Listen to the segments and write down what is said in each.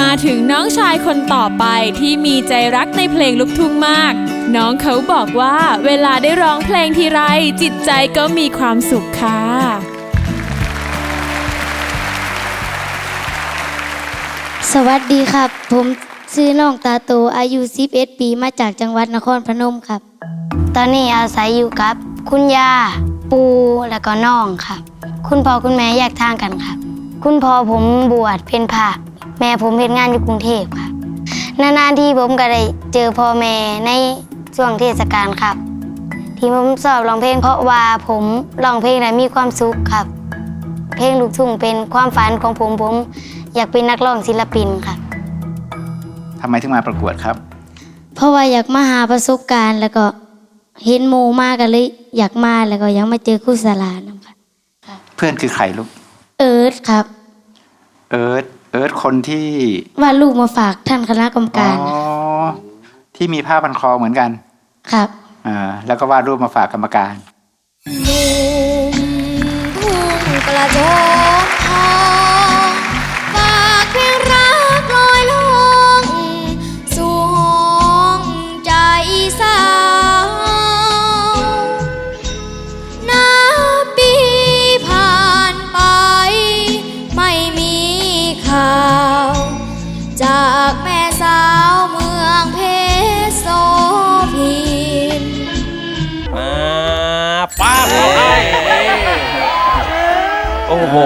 มาถึงน้องชายคนต่อไปที่มีใจรักในเพลงลูกทุ่งมาก น้องเขาบอกว่าเวลาได้ร้องเพลงทีไร จิตใจก็มีความสุขค่ะ สวัสดีครับ ผมชื่อน้องตาโตอายุ 11 ปีมาจากจังหวัดนครพนมครับ ตอนนี้อาศัยอยู่กับ คุณยาปูแล้วก็น้องครับ คุณพ่อคุณแม่แยกทางกันครับ คุณพ่อผมบวชเป็นพระ แม่ผมเฮ็ดงานอยู่กรุงเทพครับนานๆที่ผมก็ได้เจอพ่อแม่ในช่วงเทศกาลครับ ที่ผมชอบร้องเพลงเพราะว่าผมร้องเพลงแล้วมีความสุขครับ เพลงลูกทุ่งเป็นความฝันของผมผมอยากเป็นนักร้องศิลปินค่ะทำไมถึงมาประกวดครับ เพราะว่าอยากมาหาประสบการณ์ แล้วก็เห็นโมมากกันเลย อยากมาแล้วก็ยังมาเจอครู่สลานำค่ะเพื่อนคือใครลูก เอิร์ธครับ เอิร์ธ เอิร์ธคนที่ว่าลูกมาฝากท่านคณะกรรมอ๋อการที่มีผ้าพันคอเหมือนกันครับ อ่าแล้วก็วาดรูปมาฝากกรรมการ ทุ่งกระโจม ข่าว จากแม่สาวเมืองเพชรโสพิน มาป้าบเข้าให้โอ้โห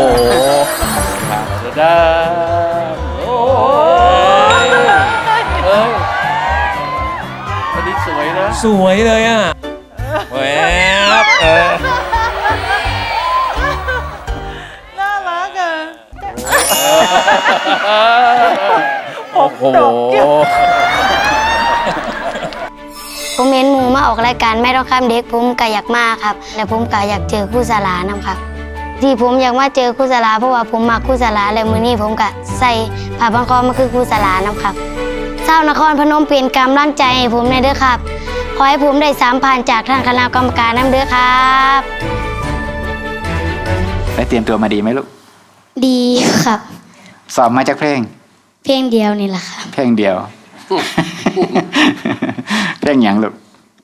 จะได้โอ้ยเอ้ยอันนี้สวยนะ สวยเลยอะ โอ้โหผมเห็นหมูมาออกรายการแม่ต้องข้ามเด็กผมก็อยากมาครับและผมก็อยากเจอครู่สลานำครับ ที่ผมอยากมาเจอครู่สลาเพราะว่าผมมักครู่สลาและมือนี้ผมก็ใส่ผ้าพันคอมาคือครู่สลานำครับเศร้านครพนมเป็นกำลังใจให้ผมในอยเด้อครับขอให้ผมได้สามพันจากทางคณะกรรมการน้ำเด้อครับแล้วเตรียมตัวมาดีไหมลูก ดีครับ สอบมาจากเพลง เพียงเดียวนี่แหละครับ เพลงเดียว เพลงหยังลูก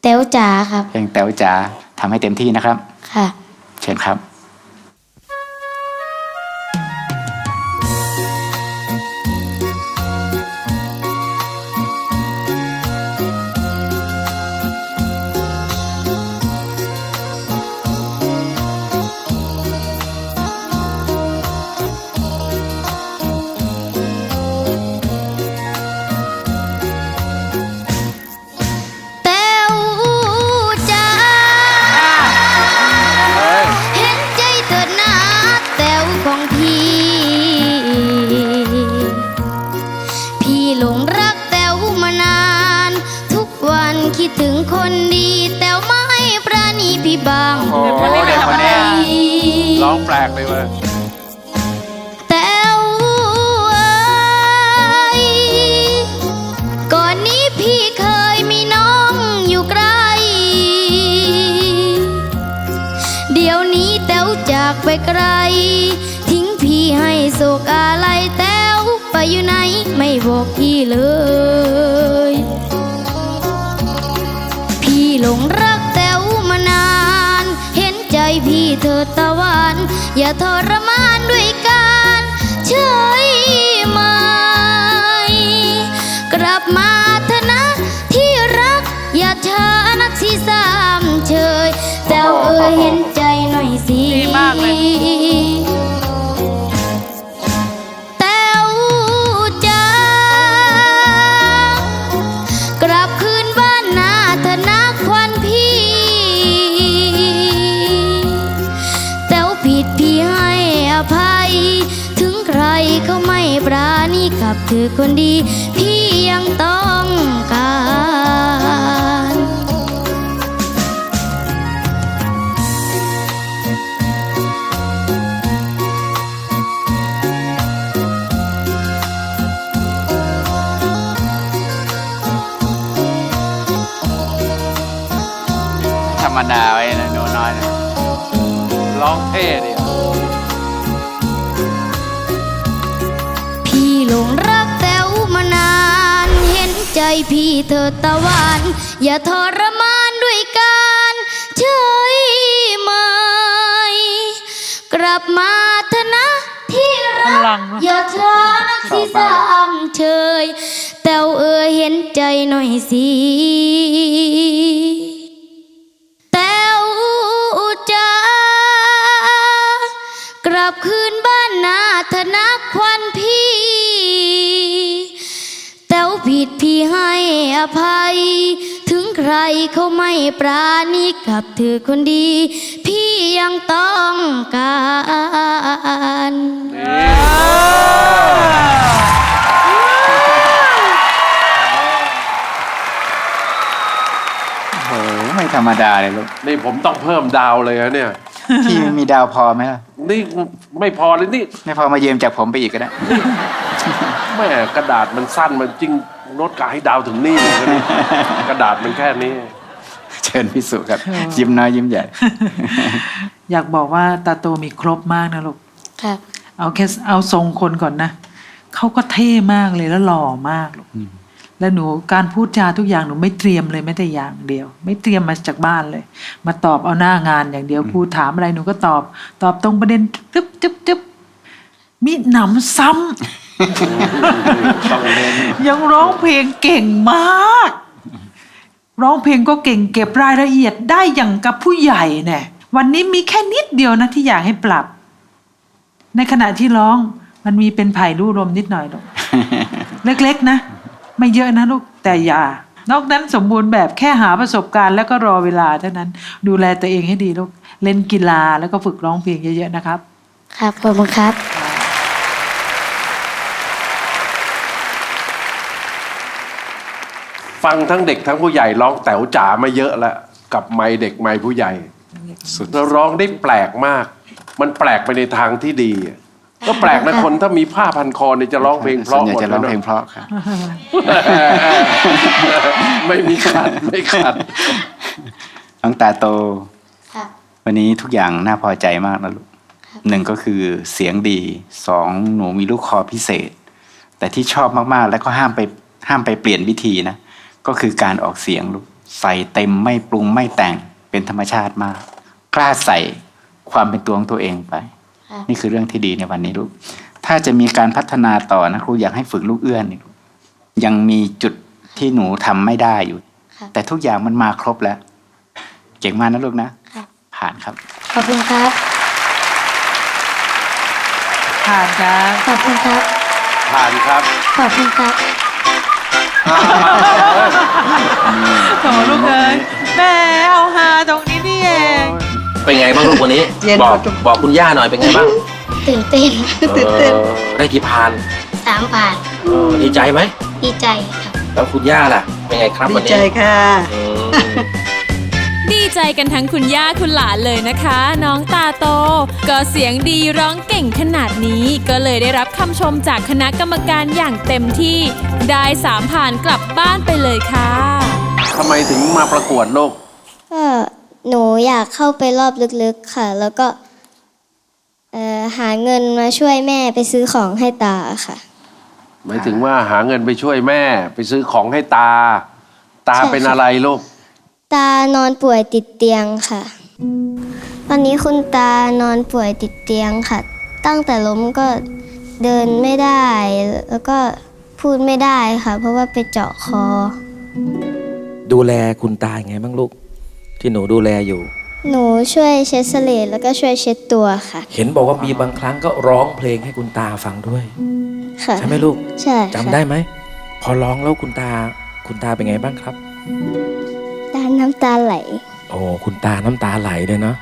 เต้วจ๋าครับ เพลงแต๋วจ๋าทำให้เต็มที่นะครับ ค่ะ เชิญครับ ถึงคนดี แต้วไม่ประนีพี่บางโอ้โหเด็กคนนี้ร้องแปลกเลยเว้ยแต้วเอ้ยก่อนนี้พี่เคยมีน้องอยู่ไกลเดี๋ยวนี้แต้วจากไปไกล ทิ้งพี่ให้โศกอะไรแต้วไปอยู่ไหน ไม่บอกพี่เลยพี่ หลงรักแต้วมานาน เห็นใจพี่เถิดตะวัน อย่าทรมานด้วยการเฉยไหมกลับมาเถอะนะที่รัก อย่าช้านักสิสามเชยแต้วเอ่ยเห็นใจหน่อยสิดีมากเลย บเธอคนดีพี่ยังต้องการธรรมดาไว้นะหนูน้อยนะร้องเท่ดิ พี่เธอตะวัน อย่าทรมานด้วยการเฉยไหมกลับมาเถอะนะที่รัพลักงเนอะอย่าช้านักที่สามเชยแต่วเออเห็นใจหน่อยสิ อภัย ถึงใครเขาไม่ปราณีกับเธอคนดี พี่ยังต้องการโอ้โหไม่ธรรมดาเลยลูกนี่ผมต้องเพิ่มดาวเลยนะเนี่ย พี่มีดาวพอไหมล่ะนี่ไม่พอเลยนี่ไม่พอมายืมจากผมไปอีกก็ได้ แม่กระดาษมันสั้นมันจริง โน้ตกาให้ดาวถึงนี่เลยนะเนี่ยกระดาษมันแค่นี้ เชิญพี่สุครับ ยิ้มน้อยยิ้มใหญ่ อยากบอกว่าตาโตมีครบมากนะลูกครับ เอาแค่เอาทรงคนก่อนนะเขาก็เท่มากเลยแล้วหล่อมากลูกแล้วหนูการพูดจาทุกอย่างหนูไม่เตรียมเลยแม้แต่อย่างเดียว ไม่เตรียมมาจากบ้านเลย มาตอบเอาหน้างานอย่างเดียวครูถามอะไรหนูก็ตอบ ตอบตรงประเด็นจึ๊บจึ๊บจึ๊บมีหนำซ้ำต้องเน้น ยังร้องเพลงเก่งมาก ร้องเพลงก็เก่งเก็บรายละเอียดได้อย่างกับผู้ใหญ่เนี่ยวันนี้มีแค่นิดเดียวนะที่อยากให้ปรับ ในขณะที่ร้องมันมีเป็นไผ่รูลมนิดหน่อยลูกเล็กๆนะ ไม่เยอะนะลูกแต่อย่านอกนั้นสมบูรณ์แบบแค่หาประสบการณ์แล้วก็รอเวลาเท่านั้น ดูแลตัวเองให้ดีลูกเล่นกีฬาแล้วก็ฝึกร้องเพลงเยอะๆนะครับ ครับขอบคุณครับ ฟังทั้งเด็กทั้งผู้ใหญ่ร้องแต๋วจ๋ามาเยอะแล้วกับไม่เด็กไม่ผู้ใหญ่สุดแล้วร้องได้แปลกมาก มันแปลกไปในทางที่ดี ก็แปลกนะคนถ้ามีผ้าพันคอเนี่ยจะร้องเพลงเพส่วนราะใหญ่หมดจะร้แล้อวงเพลงนะเพราะครับ ไม่มีขัดไม่ขัด น้องตาโตครับวันนี้ทุกอย่างน่าพอใจมากนะลูกหนึ่งก็คือเสียงดีสองหนูมีลูกคอพิเศษ แต่ที่ชอบมากๆ แล้วก็ห้ามไปห้ามไปเปลี่ยนวิธีนะ ก็คือการออกเสียงลูกใส่เต็มไม่ปรุงไม่แต่งเป็นธรรมชาติมาก กล้าใส่ความเป็นตัวของตัวเองไปครับนี่คือเรื่องที่ดีในวันนี้ลูก ถ้าจะมีการพัฒนาต่อนะครูอยากให้ฝึกลูกเอื้อนอีกลูกยังมีจุดที่หนูทำไม่ได้อยู่ครับแต่ทุกอย่างมันมาครบแล้ว เก่งมากนะลูกนะครับผ่านครับ ขอบคุณครับ ผ่านครับ ขอบคุณครับ ผ่านครับ ขอบคุณครับ โถลูกเอ้ยแม่เอาฮาตรงนี้นี่เองเป็นไงบ้างลูกวันนี้ เย็นบอกกว่าทุก บอกคุณย่าหน่อยเป็นไงบ้างตื่นเต้นตื่นเต้น ออได้กี่พานสามผ่านเออดีใจไหมดีใจครับ แล้วคุณย่าล่ะเป็นไงครับดีวันนี้ใจค่ะ อืม ดีใจกันทั้งคุณย่าคุณหลานเลยนะคะ น้องตาโต ก็เสียงดีร้องเก่งขนาดนี้ ก็เลยได้รับคำชมจากคณะกรรมการอย่างเต็มที่ ได้สามผ่านกลับบ้านไปเลยค่ะ ทำไมถึงมาประกวดโลกก็หนูอยากเข้าไปรอบลึกๆค่ะ แล้วก็เอ่อหาเงินมาช่วยแม่ไปซื้อของให้ตาค่ะ หมายถึงว่าหาเงินไปช่วยแม่ ไปซื้อของให้ตา ตาใช่เป็นค่ะ อะไรลูก ตานอนป่วยติดเตียงค่ะ ตอนนี้คุณตานอนป่วยติดเตียงค่ะ ตั้งแต่ล้มก็เดินไม่ได้ แล้วก็พูดไม่ได้ค่ะ เพราะว่าไปเจาะคอ ดูแลคุณตายังไงบ้างลูก ที่หนูดูแลอยู่ หนูช่วยเช็ดเสลดแล้วก็ช่วยเช็ดตัวค่ะ เห็นบอกว่ามีบางครั้งก็ร้องเพลงให้คุณตาฟังด้วย ค่ะ ใช่ไหมลูกใช่ค่ะจำได้ไหม พอร้องแล้วคุณตาคุณตาเป็นไงบ้างครับตา น้ำตาไหล โอ้ คุณตาน้ำตาไหลเลยเนาะ